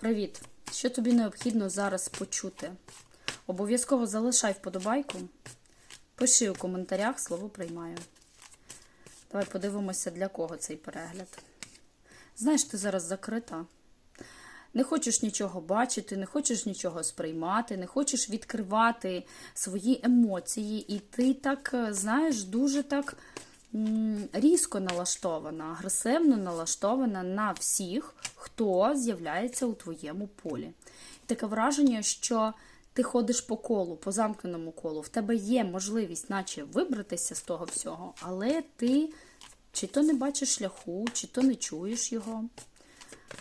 Привіт! Що тобі необхідно зараз почути? Обов'язково залишай вподобайку. Пиши у коментарях слово приймаю. Давай подивимося, для кого цей перегляд. Знаєш, ти зараз закрита. Не хочеш нічого бачити, не хочеш нічого сприймати, не хочеш відкривати свої емоції, і ти так, знаєш, дуже так різко налаштована, агресивно налаштована на всіх, хто з'являється у твоєму полі. Таке враження, що ти ходиш по колу, по замкненому колу. В тебе є можливість, наче вибратися з того всього, але ти чи то не бачиш шляху, чи то не чуєш його.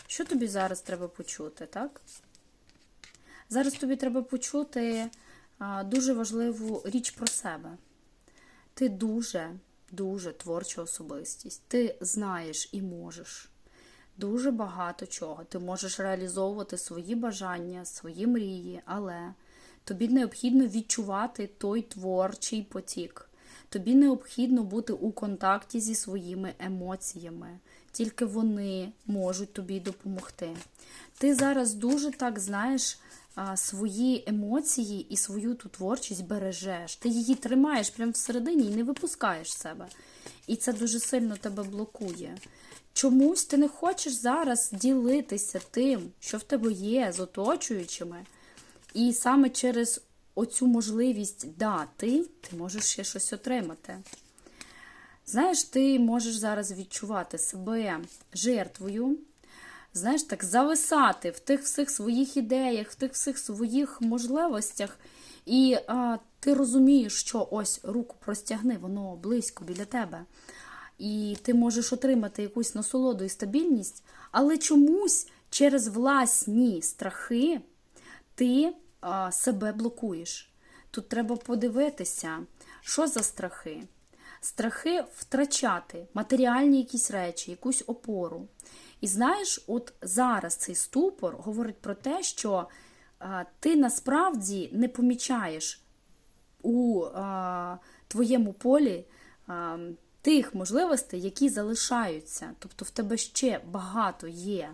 Що тобі зараз треба почути, так? Зараз тобі треба почути дуже важливу річ про себе. Ти дуже, дуже творча особистість. Ти знаєш і можеш дуже багато чого. Ти можеш реалізовувати свої бажання, свої мрії, але тобі необхідно відчувати той творчий потік. Тобі необхідно бути у контакті зі своїми емоціями. Тільки вони можуть тобі допомогти. Ти зараз дуже так знаєш свої емоції і свою ту творчість бережеш. Ти її тримаєш прямо всередині і не випускаєш себе. І це дуже сильно тебе блокує. Чомусь ти не хочеш зараз ділитися тим, що в тебе є з оточуючими. І саме через оцю можливість дати, ти можеш ще щось отримати. Знаєш, ти можеш зараз відчувати себе жертвою, знаєш, так, зависати в тих всіх своїх ідеях, в тих всіх своїх можливостях. І а, ти розумієш, що ось руку простягни, воно близько біля тебе. І ти можеш отримати якусь насолоду і стабільність, але чомусь через власні страхи ти а, себе блокуєш. Тут треба подивитися, що за страхи. Страхи втрачати матеріальні якісь речі, якусь опору. І знаєш, от зараз цей ступор говорить про те, що а, ти насправді не помічаєш у а, твоєму полі а, тих можливостей, які залишаються. Тобто в тебе ще багато є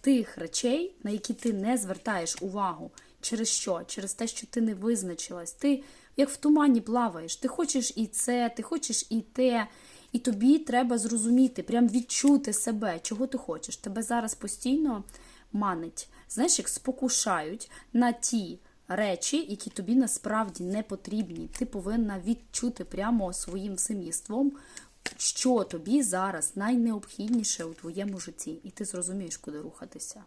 тих речей, на які ти не звертаєш увагу. Через що? Через те, що ти не визначилась. Ти як в тумані плаваєш. Ти хочеш і це, ти хочеш і те. І тобі треба зрозуміти, прям відчути себе, чого ти хочеш. Тебе зараз постійно манить. Знаєш, як спокушають на ті речі, які тобі насправді не потрібні. Ти повинна відчути прямо своїм всім що тобі зараз найнеобхідніше у твоєму житті, і ти зрозумієш, куди рухатися.